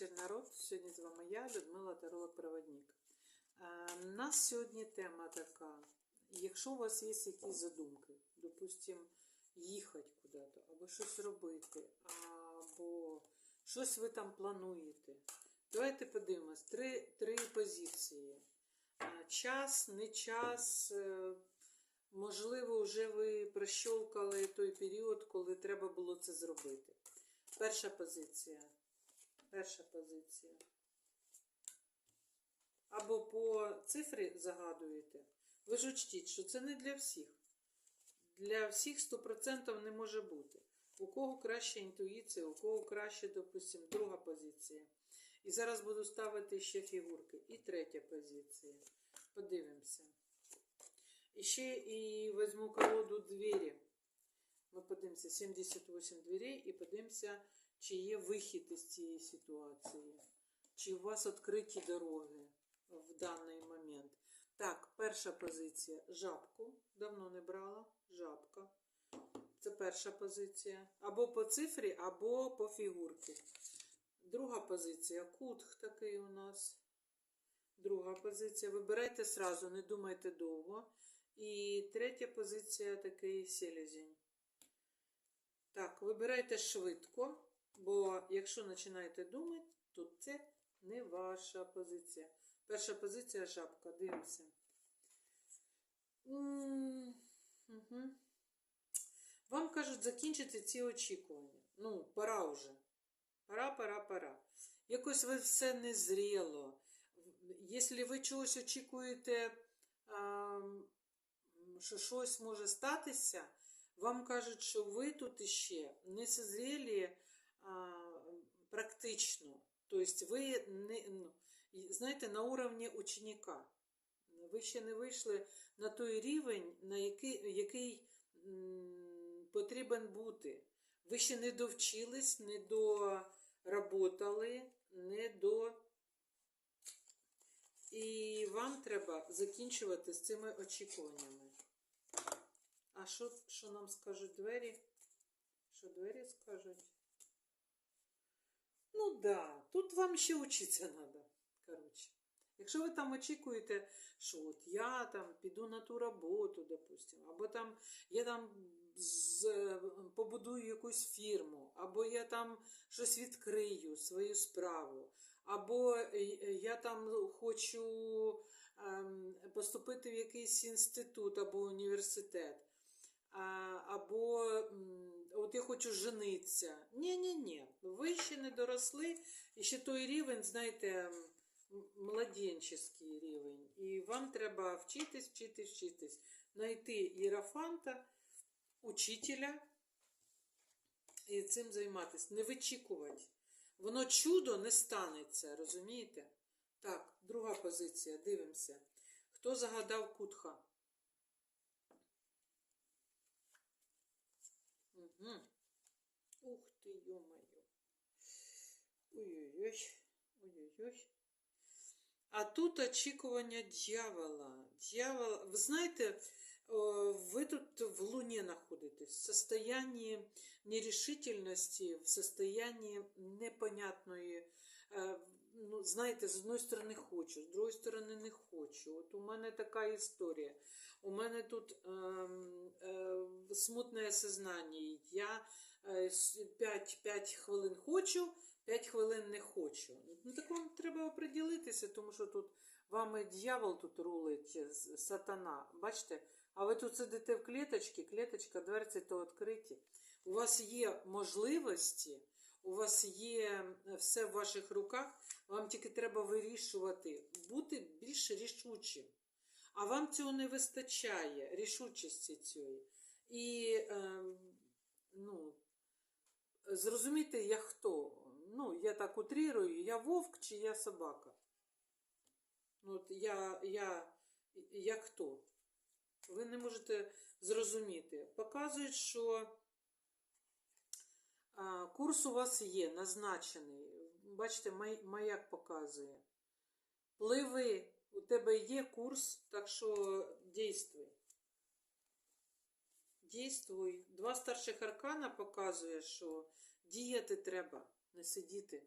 вечір, народ. Сьогодні з вами я, Людмила Таролог-Проводник. У нас сьогодні тема така. Якщо у вас є якісь задумки, допустимо, їхати куди-то, або щось робити, або щось ви там плануєте. Давайте подивимось. Три, три позиції. А, Час, не час. е, Можливо, вже ви прощолкали той період, коли треба було це зробити. Перша позиція. Перша позиція. Або по цифрі загадуєте. Ви ж учтіть, що це не для всіх. Для всіх 100% не може бути. У кого краще інтуїція, у кого краще, допустимо, друга позиція. І зараз буду ставити ще фігурки. І третя позиція. Подивимося. І ще і візьму колоду двері. Ми подивимося 78 дверей і подивимося, чи є вихід із цієї ситуації. Чи у вас відкриті дороги в даний момент. Так, перша позиція жабку. Давно не брала. Жабка. Це перша позиція. Або по цифрі, або по фігурці. Друга позиція кутх такий у нас. Друга позиція. Вибирайте сразу, не думайте довго. І третя позиція такий селезень. Так, вибирайте швидко, бо якщо починаєте думати, то це не ваша позиція. Перша позиція жабка. Дивимося. Вам кажуть закінчити ці очікування. Ну, пора вже. Пора, пора, пора. Якось ви все не зріло. Якщо ви чогось очікуєте, що щось може статися, вам кажуть, що ви тут іще не созрілі практично. Тобто ви не, ну, знаєте, на уровні ученика. Ви ще не вийшли на той рівень, на який, який потрібен бути. Ви ще не довчились, не доработали, не до. І вам треба закінчувати з цими очікуваннями. А що, що нам скажуть двері? Що двері скажуть? Ну да, тут вам ще вчитися треба. Коротше. Якщо ви там очікуєте, що от я там піду на ту роботу, допустимо, або там я там з, побудую якусь фірму, або я там щось відкрию, свою справу, або я там хочу ем, поступити в якийсь інститут або університет, або от я хочу женитися. Ні-ні-ні, ви доросли, і ще той рівень, знаєте, младенческий рівень. І вам треба вчитись, вчитись, вчитись. Найти іерофанта, учителя і цим займатися. Не вичікувати. Воно чудо не станеться, розумієте? Так, друга позиція. Дивимося. Хто загадав кутха? Угу. Ух ти, ё-моё. Ой-ой-ой. Ой-ой-ой. А тут очікування дьявола. Дьявол, ви знаєте, ви тут в луні знаходитесь, в состоянні нерішительності, в состоянні непонятної. е, Ну, знаєте, з одної сторони хочу, з другої сторони не хочу. От у мене така історія. У мене тут ем, е, смутне сознання. Я 5, 5 хвилин хочу, 5 хвилин не хочу. Ну, так вам треба оприділитися, тому що тут вами дьявол тут рулить, з- сатана. Бачите? А ви тут сидите в клеточці, клеточка, дверці то відкриті. У вас є можливості, у вас є все в ваших руках, вам тільки треба вирішувати, бути більш рішучим. А вам цього не вистачає, рішучості цієї. І е, ну, зрозуміти, я хто. Ну, я так утрірую, я вовк чи я собака. Ну, от я, я, я хто? Ви не можете зрозуміти. Показують, що курс у вас є назначений. Бачите, маяк показує. Пливи, у тебе є курс, так що дійствуй. Дійствуй. Два старших аркана показує, що діяти треба, не сидіти.